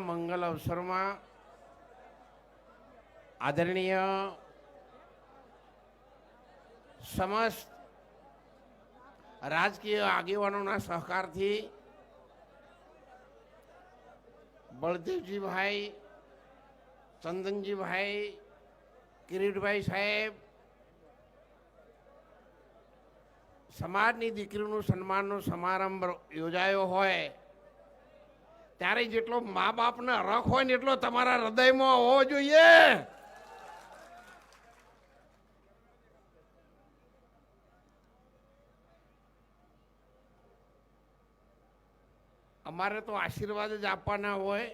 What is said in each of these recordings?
મંગલ અવસરમાં આદરણીય સમસ્ત રાજકીય આગેવાનોના સહકારથી બળદેવજીભાઈ ચંદનજીભાઈ કિરીટભાઈ સાહેબ સમાજની દીકરીનું સન્માનનો સમારંભ યોજાયો હોય ત્યારે જેટલો મા બાપનો રખ હોય ને એટલો તમારા હૃદયમાં હોવો જોઈએ. અમારે તો આશીર્વાદ જ આપવાના હોય.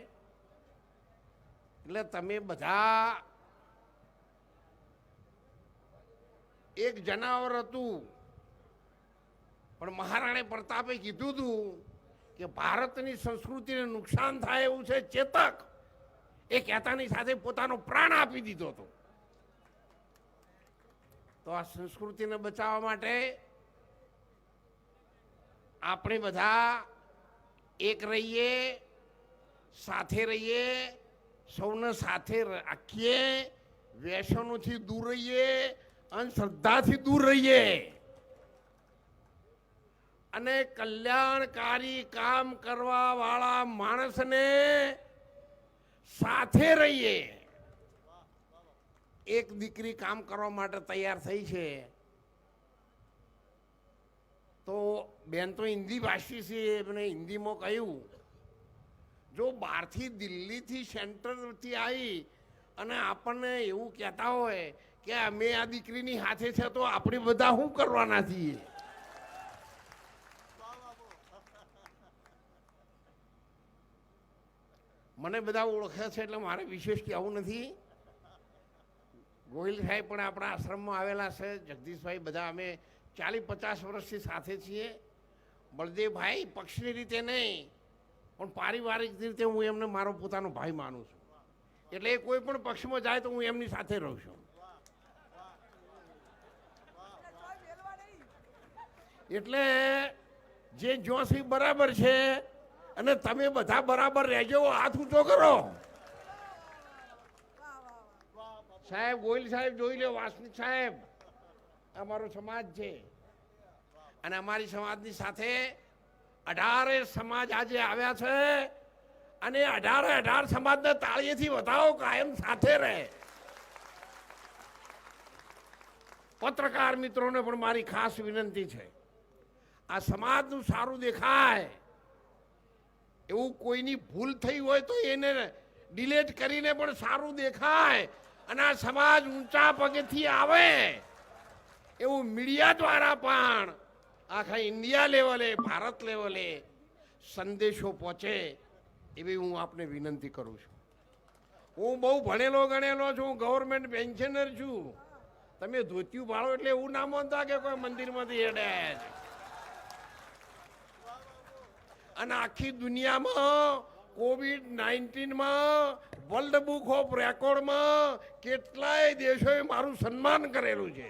એટલે તમે બધા એક જનાવર હતું. પણ મહારાણી પ્રતાપે કીધું હતું કે ભારતની સંસ્કૃતિને નુકસાન થાય એવું છે ચેતક. એ કહેતાની સાથે પોતાનો પ્રાણ આપી દીધો હતો. તો આ સંસ્કૃતિને બચાવવા માટે આપણે બધા એક રહીએ, સાથે રહીએ, સૌને સાથે રાખીએ વ્યસનોથી દૂર રહીએ અંધશ્રદ્ધાથી દૂર રહીએ. અને કલ્યાણકારી કામ કરવા વાળા માણસને સાથે રહીએ. એક દીકરી કામ કરવા માટે તૈયાર થઈ છે. તો બેન તો હિન્દી ભાષી છે, એમને હિન્દીમાં કહ્યું. જો બહારથી દિલ્હીથી સેન્ટરથી આવી અને આપણને એવું કહેતા હોય કે અમે આ દીકરીની સાથે છે, તો આપણે બધા શું કરવાના છીએ? મને બધા ઓળખે છે એટલે મારે વિશેષ કહેવું નથી. ગોહિલ સાહેબ પણ આપણા આશ્રમમાં આવેલા છે. જગદીશભાઈ બધા અમે ચાલીસ પચાસ વર્ષથી સાથે છીએ. બળદેવભાઈ પક્ષની રીતે નહીં, પણ પારિવારિક રીતે હું એમને મારો પોતાનો ભાઈ માનું છું. એટલે એ કોઈ પણ પક્ષમાં જાય તો હું એમની સાથે રહું છું. એટલે જે જોશી બરાબર છે અને તમે બધા બરાબર રહેજો, હાથ ઊંચો કરો. સાહેબ ગોયલ સાહેબ જોઈ લો, વાસનિક સાહેબ. અમારો સમાજ છે. અને અમારી સમાજની સાથે અઢારે સમાજ આજે આવ્યા છે. અને અઢારે અઢાર સમાજને તાળીએથી વધાવો, કાયમ સાથે રહે. પત્રકાર મિત્રોને પણ મારી ખાસ વિનંતી છે. આ સમાજનું સારું દેખાય. એવું કોઈની ભૂલ થઈ હોય તો એને ડિલેટ કરીને પણ સારું દેખાય અને આ સમાજ ઊંચા પગેથી આવે. એવું મીડિયા દ્વારા પણ આખા ઇન્ડિયા લેવલે, ભારત લેવલે સંદેશો પહોંચે એવી હું આપને વિનંતી કરું છું. હું બહુ ભણેલો ગણેલો છું ગવર્મેન્ટ પેન્શનર છું. તમે ધોતિયું ભાળો એટલે એવું ના માનતા કે કોઈ મંદિરમાંથી હેડે અને આખી દુનિયામાં કોવિડ નાઇન્ટીનમાં વર્લ્ડ બુક ઓફ રેકોર્ડમાં કેટલાય દેશોએ મારું સન્માન કરેલું છે.